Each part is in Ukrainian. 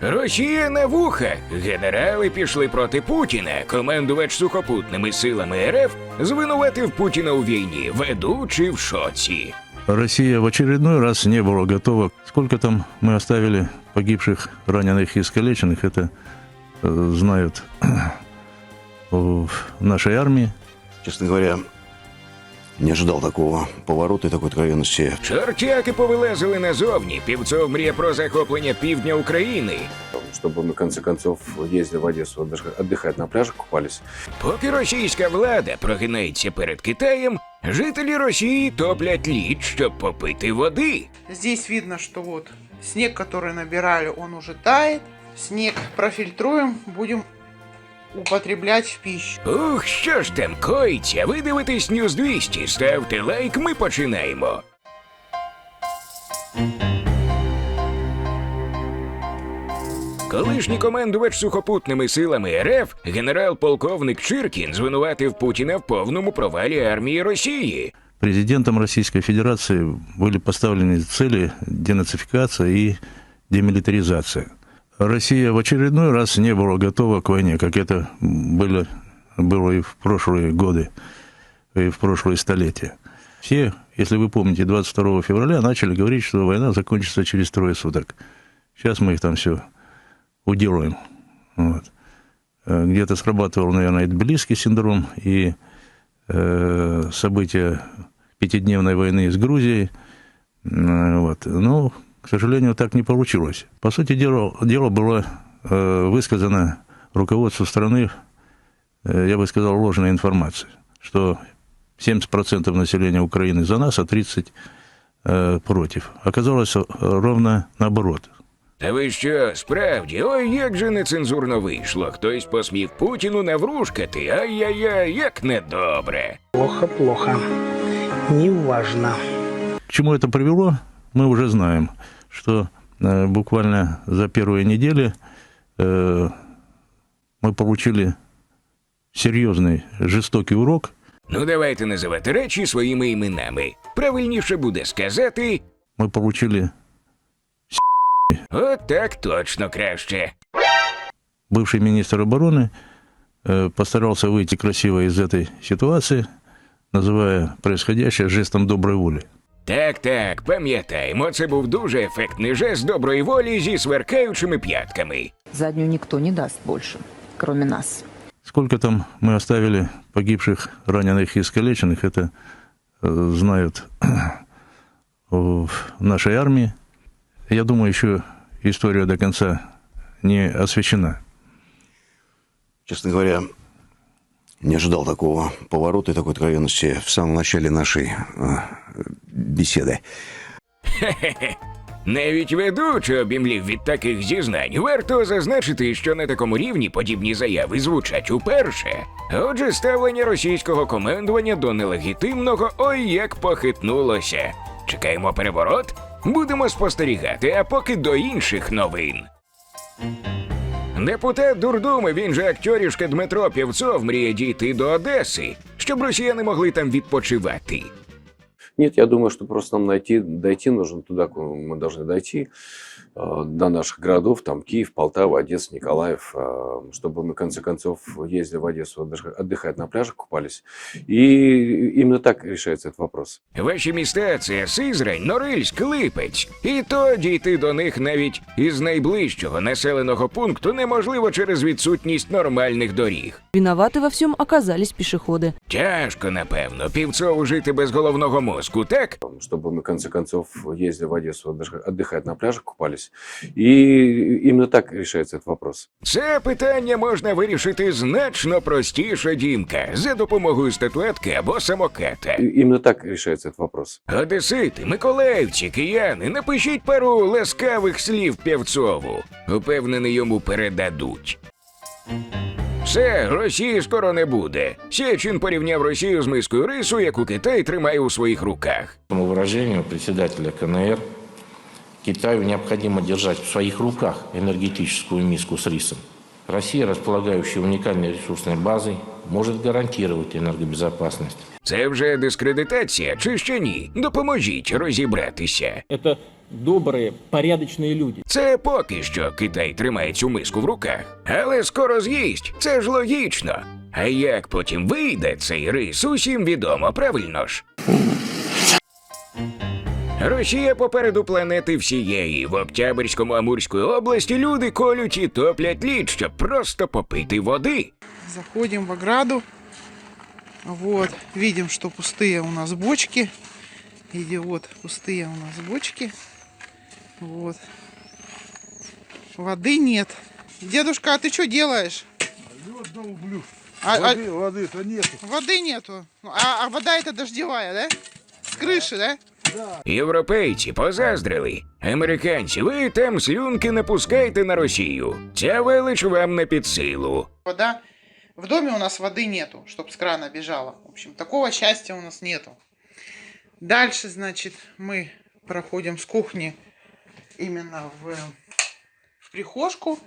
Росія на вуха. Генерали пішли проти Путіна. Командувач сухопутними силами РФ звинуватив Путіна у війні, ведучи в шоці. Россия в очередной раз не была готова. Сколько там мы оставили погибших, раненых и искалеченных, это э, знают в нашей армии. Честно говоря, не ожидал такого поворота и такой откровенности. Чортяки повилазили назовні. Півцов мріє про захоплення півдня України. чтобы мы, в конце концов, ездили в Одессу отдых- отдыхать на пляжах, купались. Поки російська влада прогинається перед Китаєм, жителі Росії топлять лід, щоб попити води. Здесь видно, что вот снег, который набирали, он уже тает. Снег профильтруем, будем употреблять в пищу. Ух, що ж там коїться? Ви дивитесь Ньюз 200, ставте лайк, ми починаємо. Колишній командувач сухопутними силами РФ генерал-полковник Чиркін звинуватив Путіна в повному провалі армії Росії. Президентом Российской Федерации были поставлены цели денацификация и демилитаризация. Россия в очередной раз не была готова к войне, как это было, было и в прошлые годы, и в прошлые столетия. Все, если вы помните, 22 февраля начали говорить, что война закончится через трое суток. Сейчас мы их там все уделаем. Вот. Э, Где-то срабатывал, наверное, тбилисский синдром и э, события пятидневной войны с Грузией. Вот. Но, к сожалению, так не получилось. По сути дела, дело было э, высказано руководству страны, э, я бы сказал, ложная информация, что 70% населения Украины за нас, а 30% э, против. Оказалось э, ровно наоборот. Та ви що, справді, ой, як же нецензурно вийшло. Хтось посмів Путіну наврушкати, ай-яй-яй, як недобре. Плохо, плохо. Неважно. К чему это привело, мы уже знаем, что э, буквально за первые недели э, мы получили серьезный, жестокий урок. Ну давайте називати речі своїми іменами. Правильніше буде сказати Мы получили от так точно краще. бывший министр обороны э, постарался выйти красиво из этой ситуации, называя происходящее жестом доброй воли. Так, так, пам'ятаємо, це був дуже ефектний жест доброї волі зі сверкаючими п'ятками. Заднюю никто не даст больше, кроме нас. Сколько там мы оставили погибших, раненых и искалеченных, это э, знают в нашей армии. Я думаю, еще история до конца не освещена. Честно говоря, не ожидал такого поворота и такой откровенности в самом начале нашей э, беседы. Навіть ведучий обімлів від таких зізнань. Варто зазначити, що на такому рівні подібні заяви звучать уперше. Отже, ставлення російського командування до нелегітимного ой як похитнулося. Чекаємо переворот? Будемо спостерігати, а поки до інших новин. Депутат Дурдуми, він же актyorішка Дмитро Півцов, мріє дійти до Одеси, щоб росіяни могли там відпочивати. Нет, я думаю, что просто нам найти, дойти нужно туда, куда мы должны дойти, э, до наших городов, там Киев, Полтава, Одесса, Николаев, э, чтобы мы, в конце концов, ездили в Одессу отдых- отдыхать на пляжах, купались. И именно так решается этот вопрос. Ваші міста це Сизрань, Норильськ, Липець. І то дійти до них навіть із найближчого населеного пункту неможливо через відсутність нормальних доріг. Виноваты во всем оказались пешеходы. Тяжко, напевно, півцову жити без головного мозку, так? Чтобы мы, в конце концов, ездили в Одессу отдых- отдыхать на пляжах, купались. И именно так решается этот вопрос. Це питання можна вирішити значно простіше, Дімка, за допомогою статуетки або самоката. И именно так решается этот вопрос. Одесити, миколаївці, кияни, напишіть пару ласкавих слів півцову. Упевнений, йому передадуть. Все, Росії скоро не буде. Сєчин порівняв Росію з мискою рису, яку Китай тримає у своїх руках. По выражению председателя КНР, Китаю необходимо держать в своих руках энергетическую миску с рисом. Россия, располагающая уникальной ресурсной базой, может гарантировать энергобезопасность. Це вже дискредитація чи ще ні? Допоможіть розібратися. Это добрые, порядочные люди. Це поки що Китай тримає цю миску в руках, але скоро з'їсть. Це ж логічно. А як потім вийде цей рис, усім відомо, правильно ж? Росія попереду планети всієї. В Октябрьському Амурської області люди колють і топлять лід, щоб просто попити води. Заходим в ограду. Вот, видим, что пустые у нас бочки. Иди, вот, пустые у нас бочки. Вот. Воды нет. Дедушка, а ты что делаешь? А, воды, воды-то нету. Воды нету. А, а вода это дождевая, да? С крыши, да? Європейці позаздрили. Американці, ви там слюнки не пускайте на Росію. Ця велич вам не під силу. Вода. В доме у нас воды нету, чтобы с крана бежала. В общем, такого счастья у нас нету. Дальше, значит, мы проходим с кухни именно в, в прихожку.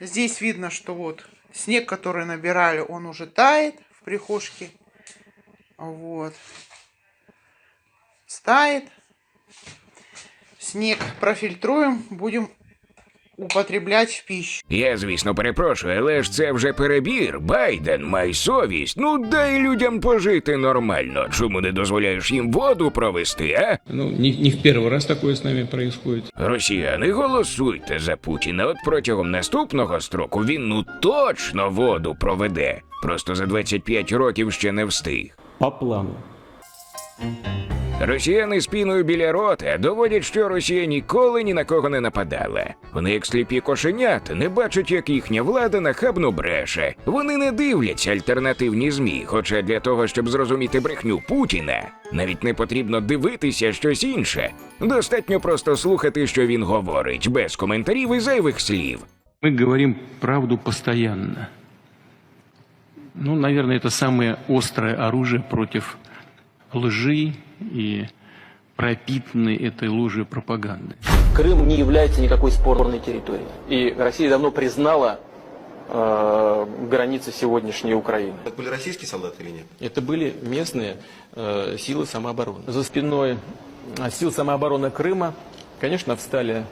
Здесь видно, что вот снег, который набирали, он уже тает в прихожке. Вот. Стает. Снег профильтруем, будем употреблять в пищу. Я, звісно, перепрошую, але ж це вже перебір. Байден, май совість. Ну дай людям пожити нормально. Чому не дозволяєш їм воду провести, а? Ну, не, не в первый раз такое с нами происходит. Росіяни, голосуйте за Путіна. От протягом наступного строку він ну точно воду проведе. Просто за 25 років ще не встиг. По плану. Росіяни спіною біля рота доводять, що Росія ніколи ні на кого не нападала. Вони, як сліпі кошенята, не бачать, як їхня влада нахабно бреше. Вони не дивляться альтернативні змі. Хоча для того, щоб зрозуміти брехню Путіна, навіть не потрібно дивитися щось інше. Достатньо просто слухати, що він говорить, без коментарів і зайвих слів. Мы говорим правду постоянно. Ну, наверное, это самое острое оружие против лжи и пропитанной этой ложью пропаганды. Крым не является никакой спорной территорией. И Россия давно признала э, границы сегодняшней Украины. Это были российские солдаты или нет? Это были местные э, силы самообороны. За спиной э, сил самообороны Крыма, конечно, встали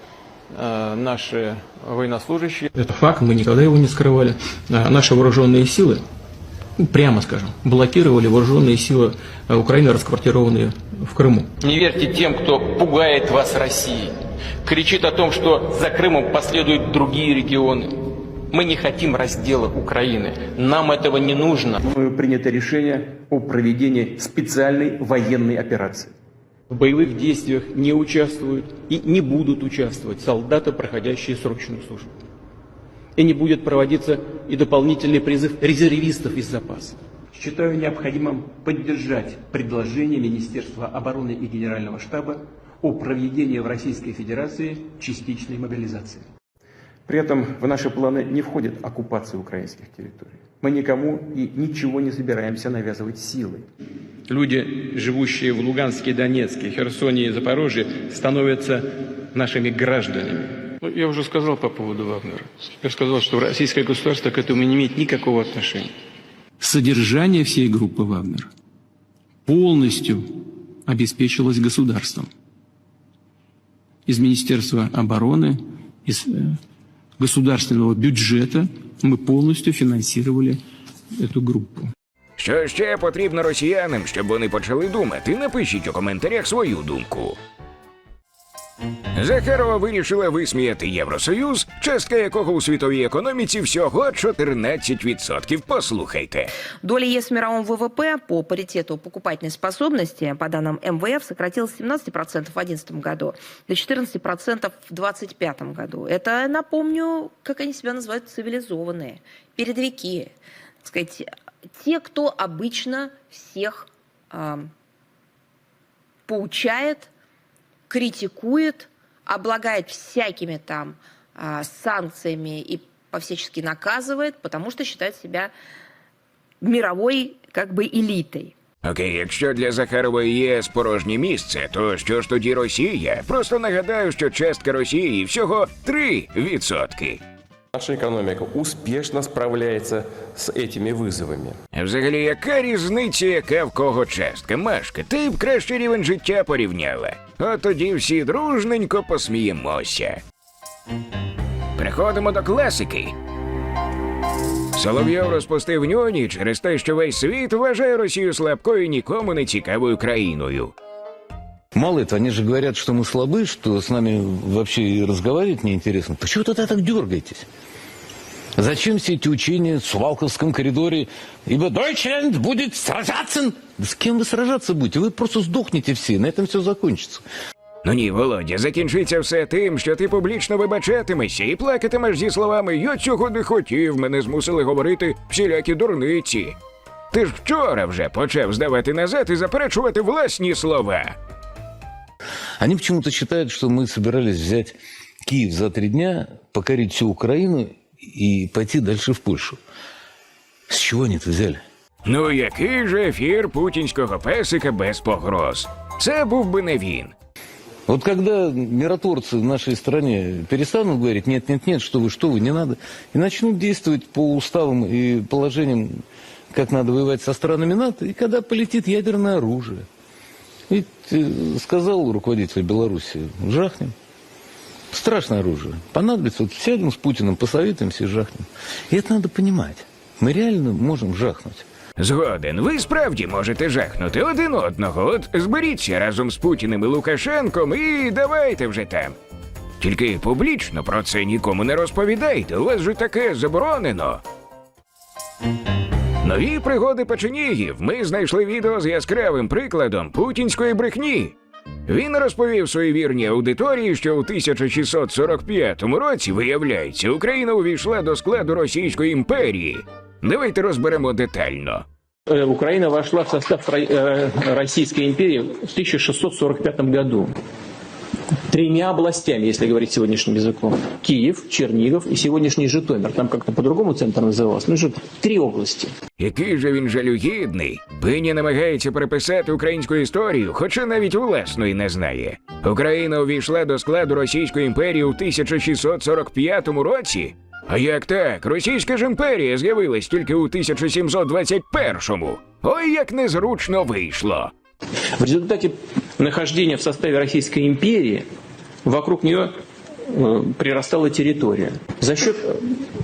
э, наши военнослужащие. Это факт, мы никогда его не скрывали. А Наши вооруженные силы, прямо скажем, блокировали вооруженные силы э, Украины, расквартированные в Крыму. Не верьте тем, кто пугает вас Россией, кричит о том, что за Крымом последуют другие регионы. Мы не хотим раздела Украины. Нам этого не нужно. Принято решение о проведении специальной военной операции. В боевых действиях не участвуют и не будут участвовать солдаты, проходящие срочную службу. И не будет проводиться и дополнительный призыв резервистов из запаса. Считаю необходимым поддержать предложение Министерства обороны и Генерального штаба о проведении в Российской Федерации частичной мобилизации. При этом в наши планы не входит оккупация украинских территорий. Мы никому и ничего не собираемся навязывать силой. Люди, живущие в Луганске, Донецке, Херсоне и Запорожье, становятся нашими гражданами. Ну, я уже сказал по поводу Вагнера. Я сказал, что российское государство к этому не имеет никакого отношения. Содержание всей группы Вагнер полностью обеспечилось государством. Из Министерства обороны, из э, государственного бюджета мы полностью финансировали эту группу. Що ще потрібно росіянам, щоб вони почали думати? Напишіть у коментарях свою думку. Захарова вирішила висміяти Євросоюз, частка якого у світовій економіці всього 14%. Послухайте. Доля ЕС в мировом ВВП по паритету покупательной способности, по данным МВФ, сократилась с 17% в 2011 году до 14% в 2025 году. Это, напомню, как они себя называют, цивилизованные, передовики. Так сказать, те, кто обычно всех а, поучает, критикует, облагает всякими там а, санкциями и повсячески наказывает, потому что считает себя мировой как бы элитой. Окей, якщо для Захарової ЄС порожнє місце, то що ж тоді Росія? Просто нагадаю, що частка Росії всього 3%. Наша экономика успешно справляется с этими вызовами. Взагалі, яка різниця, яка в кого частка? Машка, ти б краще рівень життя порівняла. а тоді всі дружненько посміємося. Приходимо до класики. Соловйов розпустив нюні через те, що весь світ вважає Росію слабкою і нікому не цікавою країною. Мало этого, они же говорят, что мы слабы, что с нами вообще и разговаривать неинтересно. Почему тогда так дергаетесь? Зачем все эти учения в Сувалковском коридоре? Ибо Deutschland будет сражаться. Да с кем вы сражаться будете? Вы просто сдохнете все, на этом все закончится. Ну ні, Володя, закінчиться все тим, що ти публічно вибачатимешся і плакатимеш зі словами Я цього не хотів, мене змусили говорити всілякі дурниці. Ти ж вчора вже почав здавати назад і заперечувати власні слова. Они почему-то считают, что мы собирались взять Киев за три дня, покорить всю Украину и пойти дальше в Польшу. С чего они это взяли? Ну який же ефір путінського песика без погроз? Це був би не він. Вот когда миротворцы в нашей стране перестанут говорить «нет, нет, нет, что вы, что вы, не надо», и начнут действовать по уставам и положениям, как надо воевать со странами НАТО, и когда полетит ядерное оружие. Ведь э, сказал руководитель Беларуси, жахнем. Страшное оружие. Понадобится, вот сядем с Путиным, посоветуемся и жахнем. И это надо понимать. Мы реально можем жахнуть. Згоден, ви справді можете жахнути один одного. От зберіться разом з Путіним і Лукашенком і давайте вже там. Тільки публічно про це нікому не розповідайте, у вас же таке заборонено. Нові пригоди печенігів. Ми знайшли відео з яскравим прикладом путінської брехні. Він розповів своїй вірній аудиторії, що у 1645 році, виявляється, Україна увійшла до складу Російської імперії. Давайте розберемо детально. Э, Украина вошла в состав Ро- э, Российской империи в 1645 году. Тремя областями, если говорить сегодняшним языком. Киев, Чернигов и сегодняшний Житомир. Там как-то по-другому центр назывался. Ну, же три области. Який же він жалюгідний. Пиня намагається переписати українську історію, хоча навіть власної не знає. Україна увійшла до складу Російської імперії у 1645 році. А як так? Російська ж імперія з'явилась тільки у 1721-му. Ой, як незручно вийшло. В результаті нахождения в составі Російської імперії вокруг нее прирастала территория. За счет э,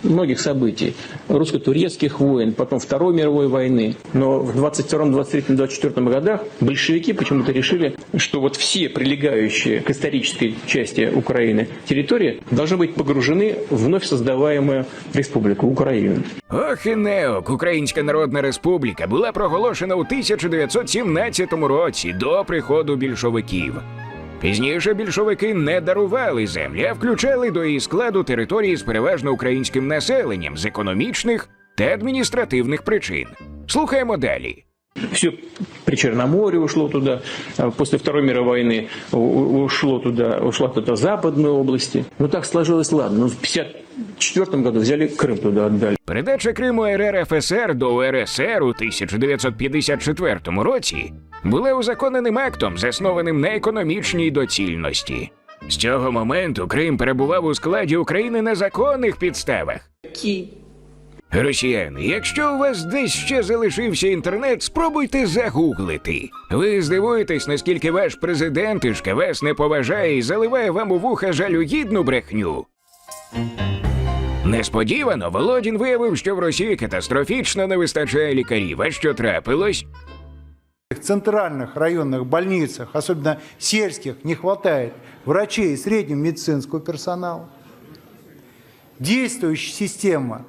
многих событий, русско-турецких войн, потом Второй мировой войны. Но в 22, 23, 24 годах большевики почему-то решили, что вот все прилегающие к исторической части Украины территории должны быть погружены в вновь создаваемую республику Украину. Ох і неок, Українська Народна Республіка була проголошена у 1917 році до приходу більшовиків. Пізніше більшовики не дарували землі, а включали до її складу території з переважно українським населенням з економічних та адміністративних причин. Слухаємо далі. Все Причерноморье ушло туда, а после Второй мировой войны у- у- ушло туда, ушла туда западные области. Ну так сложилось, ладно. Ну, в 1954 году взяли Крым туда отдали. Передача Криму РРФСР до УРСР у 1954 році була узаконеним актом, заснованим на економічній доцільності. З цього моменту Крим перебував у складі України на законних підставах. Росіяни, якщо у вас десь ще залишився інтернет, спробуйте загуглити. Ви здивуєтесь, наскільки ваш президентишка вас не поважає і заливає вам у вуха жалюгідну брехню. Несподівано Володін виявив, що в Росії катастрофічно не вистачає лікарів. А що трапилось? Центральных районных больницах, особенно сельских, не хватает врачей и среднего медицинского персонала. Действующая система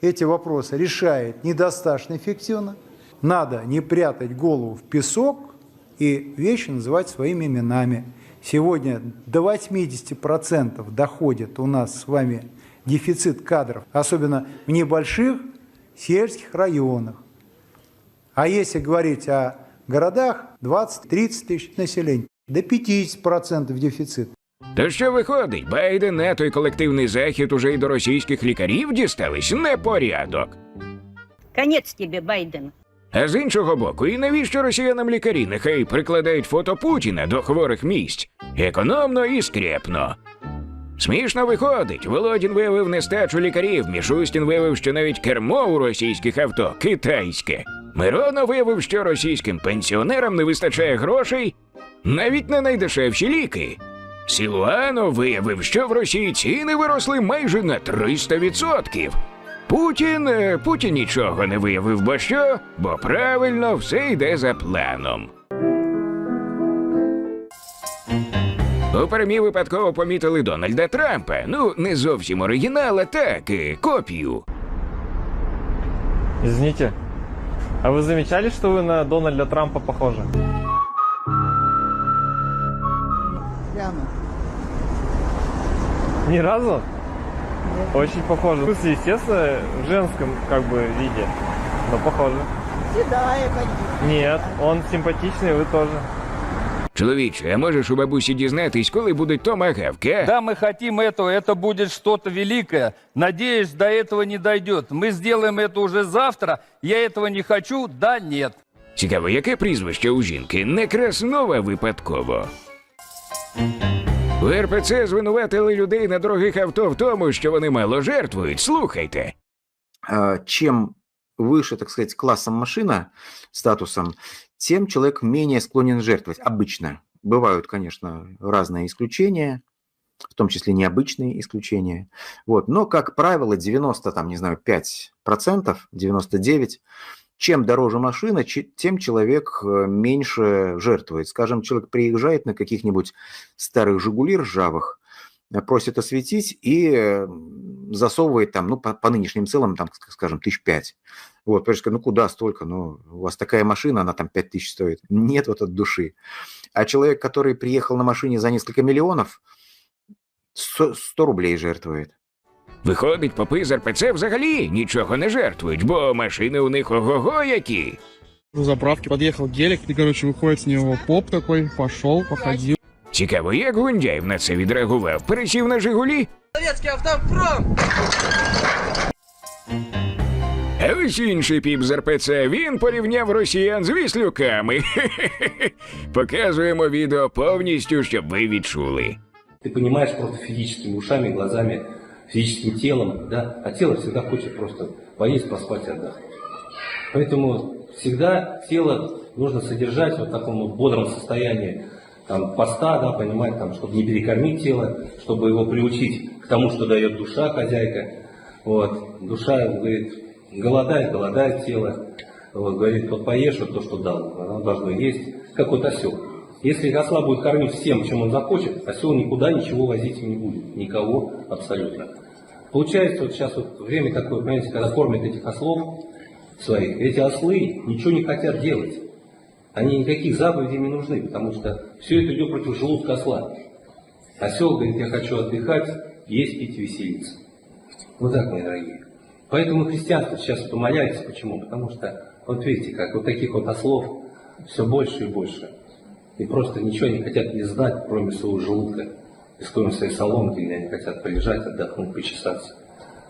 эти вопросы решает недостаточно эффективно. Надо не прятать голову в песок и вещи называть своими именами. Сегодня до 80% доходит у нас с вами дефицит кадров, особенно в небольших сельских районах. А если говорить о городах, 20-30 тысяч населения, до 50% дефицит. То що виходить, Байден на той колективний захід уже й до російських лікарів дістались непорядок. Конец тебе, Байден. А з іншого боку, і навіщо росіянам лікарі нехай прикладають фото Путіна до хворих місць? Економно і скрепно. Смішно виходить, Володін виявив нестачу лікарів, Мішустін виявив, що навіть кермо у російських авто китайське. Миронов виявив, що російським пенсіонерам не вистачає грошей. навіть на найдешевші ліки. Сілуано виявив, що в Росії ціни виросли майже на 300%. Путін е, Путін нічого не виявив, бо що, бо правильно все йде за планом. У перемі випадково помітили Дональда Трампа. Ну, не зовсім оригінал, а так, е, копію. Извините, а вы замечали, что вы на Дональда Трампа похожи? Ни разу? Очень похоже. В смысле, естественно, в женском как бы виде, но похоже. Седая, конечно. Нет, он симпатичный, вы тоже. Чоловіче, а можеш у бабусі дізнатись, коли будуть томагавки, а? Да, мы хотим этого, это будет что-то великое. Надеюсь, до этого не дойдет. Мы сделаем это уже завтра. Я этого не хочу, да, нет. Цікаво, яке прізвище у жінки? Не Краснова випадково. У РПЦ звинуватили людей на дорогих авто в тому, що вони мало жертвують. Слухайте. А, чем выше, так сказать, классом машина, статусом, тем человек менее склонен жертвовать. Обычно. Бывают, конечно, разные исключения, в том числе необычные исключения. Вот. Но, как правило, 90, там, не знаю, 5%, 99%, чем дороже машина, тем человек э, меньше жертвует. Скажем, человек приезжает на каких-нибудь старых «Жигули» ржавых, просит осветить и э, засовывает там, ну, по, по нынешним целым, там, ск- скажем, тысяч пять. Вот, потому что, ну, куда столько? Ну, у вас такая машина, она там пять тысяч стоит. Нет вот от души. А человек, который приехал на машине за несколько миллионов, 100, 100 рублей жертвует. Виходить, попи з РПЦ взагалі нічого не жертвують, бо машини у них ого-го які. У заправки подъехал гелик, и, короче, выходит с него поп такой, пошел, походил. Цікаво, як Гундяєв на це відреагував. Пересів на Жигулі? Советский автопром! А ось інший піп з РПЦ. Він порівняв росіян з віслюками. Показуємо відео повністю, щоб ви відчули. Ты понимаешь просто физическими ушами, глазами, физическим телом, да, а тело всегда хочет просто поесть, поспать и отдохнуть. Поэтому всегда тело нужно содержать в таком бодром состоянии, там, поста, да, понимать, там, чтобы не перекормить тело, чтобы его приучить к тому, что дает душа хозяйка. Вот. Душа говорит, голодает, голодает тело. Вот, говорит, вот поешь вот то, что дал, оно должно есть, как вот осел. Если осла будет кормить всем, чем он захочет, осел никуда ничего возить не будет. Никого абсолютно. Получается, вот сейчас вот время такое, понимаете, когда кормят этих ослов своих, эти ослы ничего не хотят делать. Они никаких заповедей не нужны, потому что все это идет против желудка осла. Осел говорит, я хочу отдыхать, есть, пить, веселиться. Вот так, мои дорогие. Поэтому христианство сейчас умоляется. Почему? Потому что, вот видите, как вот таких вот ослов все больше и больше. И просто ничего не хотят не знать, кроме своего желудка. И стоим своей соломки, где они хотят полежать, отдохнуть, почесаться.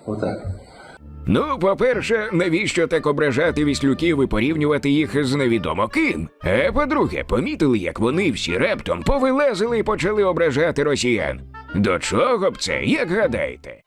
Вот так. Ну, по-перше, навіщо так ображати віслюків і порівнювати їх з невідомо ким? А по-друге, помітили, як вони всі раптом повилазили і почали ображати росіян. До чого б це, як гадаєте?